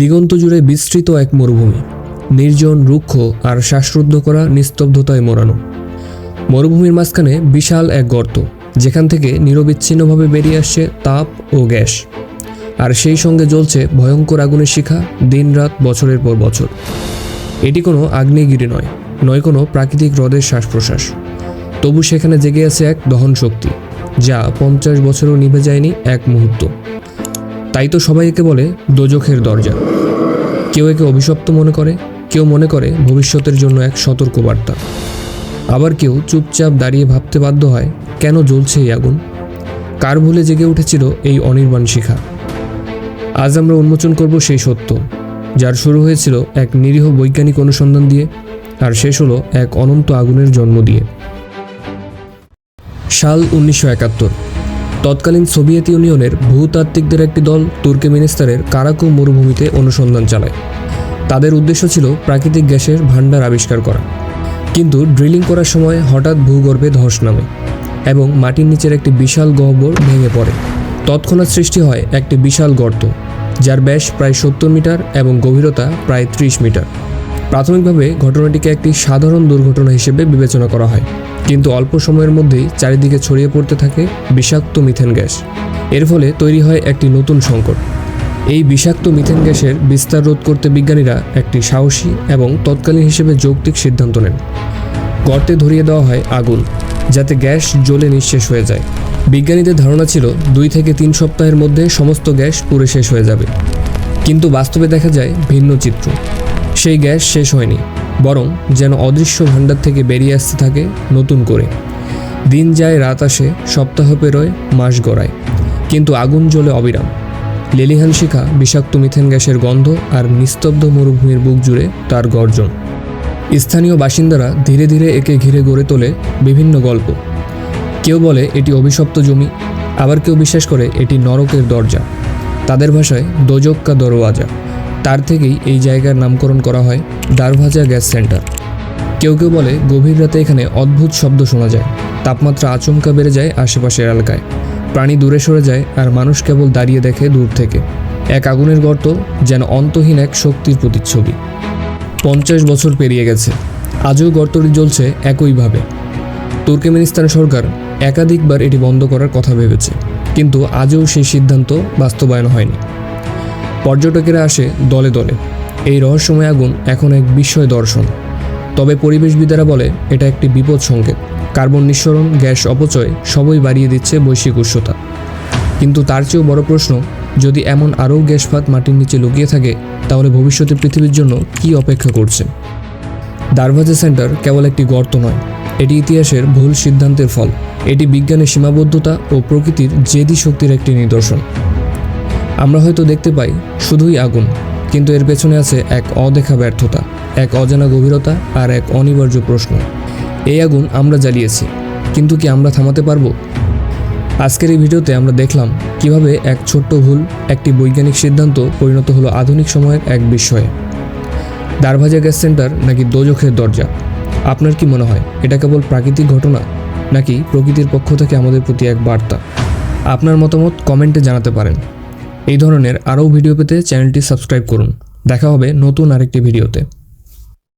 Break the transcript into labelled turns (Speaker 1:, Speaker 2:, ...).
Speaker 1: দিগন্ত জুড়ে বিস্তৃত এক মরুভূমি। নির্জন, রুক্ষ আর শ্বাসরুদ্ধ করা নিস্তব্ধতায় মোড়ানো। মরুভূমির মাঝখানে বিশাল এক গর্ত, যেখান থেকে নিরবিচ্ছিন্নভাবে বেরিয়ে আসছে তাপ ও গ্যাস। আর সেই সঙ্গে জ্বলছে ভয়ঙ্কর আগুনের শিখা দিনরাত, বছরের পর বছর। এটি কোনো আগ্নেয়গিরি নয় নয় কোনো প্রাকৃতিক হ্রদের শ্বাস প্রশ্বাস তবু সেখানে জেগে আছে এক দহন শক্তি, যা পঞ্চাশ বছরও নিভে যায়নি এক মুহূর্ত। তাই তো সবাই একে বলে দোজখের দরজা। কেউ একে অভিশপ্ত মনে করে, কেউ মনে করে ভবিষ্যতের জন্য এক সতর্কবার্তা। আবার কেউ চুপচাপ দাঁড়িয়ে ভাবতে বাধ্য হয়, কেন জ্বলছে এই আগুন? কার ভুলে জেগে উঠেছিল এই অনির্বাণ শিখা? আজ আমরা উন্মোচন করব সেই সত্য, যার শুরু হয়েছিল এক নিরীহ বৈজ্ঞানিক অনুসন্ধান দিয়ে, আর শেষ হলো এক অনন্ত আগুনের জন্ম দিয়ে। সাল উনিশশো একাত্তর। তৎকালীন সোভিয়েত ইউনিয়নের ভূতাত্ত্বিকদের একটি দল তুর্কমেনিস্তানের কারাকু মরুভূমিতে অনুসন্ধান চালায়। তাদের উদ্দেশ্য ছিল প্রাকৃতিক গ্যাসের ভাণ্ডার আবিষ্কার করা। কিন্তু ড্রিলিং করার সময় হঠাৎ ভূগর্ভে ধস নামে এবং মাটির নিচের একটি বিশাল গহ্বর ভেঙে পড়ে। তৎক্ষণাৎ সৃষ্টি হয় একটি বিশাল গর্ত, যার ব্যাস প্রায় সত্তর মিটার এবং গভীরতা প্রায় ত্রিশ মিটার। প্রাথমিকভাবে ঘটনাটিকে একটি সাধারণ দুর্ঘটনা হিসেবে বিবেচনা করা হয়। কিন্তু অল্প সময়ের মধ্যেই চারিদিকে ছড়িয়ে পড়তে থাকে বিষাক্ত মিথেন গ্যাস। এর ফলে তৈরি হয় একটি নতুন সংকট। এই বিষাক্ত মিথেন গ্যাসের বিস্তার রোধ করতে বিজ্ঞানীরা একটি সাহসী এবং তৎকালীন হিসেবে যৌক্তিক সিদ্ধান্ত নেন। গর্তে ধরিয়ে দেওয়া হয় আগুন, যাতে গ্যাস জ্বলে নিঃশেষ হয়ে যায়। বিজ্ঞানীদের ধারণা ছিল দুই থেকে তিন সপ্তাহের মধ্যে সমস্ত গ্যাস পুড়ে শেষ হয়ে যাবে। কিন্তু বাস্তবে দেখা যায় ভিন্ন চিত্র। সেই গ্যাস শেষ হয়নি। বরং যেন অদৃশ্য ভাণ্ডার থেকে বেরিয়ে আসতে থাকে নতুন করে। দিন যায়, রাত আসে, সপ্তাহ পেরোয়, মাস গড়ায়। কিন্তু আগুন জ্বলে অবিরাম। লেলিহান শিখা বিষাক্ত মিথেন গ্যাসের গন্ধ আর নিস্তব্ধ মরুভূমির বুক জুড়ে তার গর্জন। স্থানীয় বাসিন্দারা ধীরে ধীরে একে ঘিরে গড়ে তোলে বিভিন্ন গল্প। কেউ বলে এটি অভিশপ্ত জমি, আবার কেউ বিশ্বাস করে এটি নরকের দরজা। তাদের ভাষায় দোজক্কা দরওয়াজা। তার থেকেই এই জায়গার নামকরণ করা হয় দারভাজা গ্যাস সেন্টার। কেউ কেউ বলে গভীর রাতে এখানে অদ্ভুত শব্দ শোনা যায়, তাপমাত্রা আচমকা বেড়ে যায় আশেপাশের এলাকায়, প্রাণী দূরে সরে যায় আর মানুষ কেবল দাঁড়িয়ে দেখে দূর থেকে। এক আগুনের গর্ত যেন অন্তহীন এক শক্তির প্রতিচ্ছবি। পঞ্চাশ বছর পেরিয়ে গেছে, আজও গর্তটি জ্বলছে একইভাবে। তুর্কমেনিস্তান সরকার একাধিকবার এটি বন্ধ করার কথা ভেবেছে, কিন্তু আজও সেই সিদ্ধান্ত বাস্তবায়ন হয়নি। পর্যটকেরা আসে দলে দলে। এই রহস্যময় আগুন এখন এক বিস্ময় দর্শন। তবে পরিবেশবিদেরা বলে, এটা একটি বিপদ সংকেত। কার্বন নিঃসরণ, গ্যাস অপচয় সবই বাড়িয়ে দিচ্ছে বৈশ্বিক উষ্ণতা। কিন্তু তার চেয়েও বড় প্রশ্ন, যদি এমন আরও গ্যাসফাত মাটির নিচে লুকিয়ে থাকে, তাহলে ভবিষ্যতে পৃথিবীর জন্য কী অপেক্ষা করছে? দারভাজা সেন্টার কেবল একটি গর্ত নয়, এটি ইতিহাসের ভুল সিদ্ধান্তের ফল। এটি বিজ্ঞানের সীমাবদ্ধতা ও প্রকৃতির জেদি শক্তির একটি নিদর্শন। আমরা হয়তো দেখতে পাই শুধুই আগুন, কিন্তু এর পেছনে আছে এক অদেখা ব্যর্থতা, এক অজানা গভীরতা আর এক অনিবার্য প্রশ্ন। এই আগুন আমরা জ্বালিয়েছি, কিন্তু কি আমরা থামাতে পারব? আজকের এই ভিডিওতে আমরা দেখলাম কীভাবে এক ছোট্ট ভুল, একটি বৈজ্ঞানিক সিদ্ধান্ত পরিণত হলো আধুনিক সময়ের এক বিস্ময়ে। দারভাজা গ্যাস সেন্টার নাকি দোজখের দরজা? আপনার কি মনে হয়, এটা কেবল প্রাকৃতিক ঘটনা, নাকি প্রকৃতির পক্ষ থেকে আমাদের প্রতি এক বার্তা? আপনার মতামত কমেন্টে জানাতে পারেন। এই ধরনের আরও ভিডিও পেতে চ্যানেলটি সাবস্ক্রাইব করুন। দেখা হবে নতুন আরেকটি ভিডিওতে।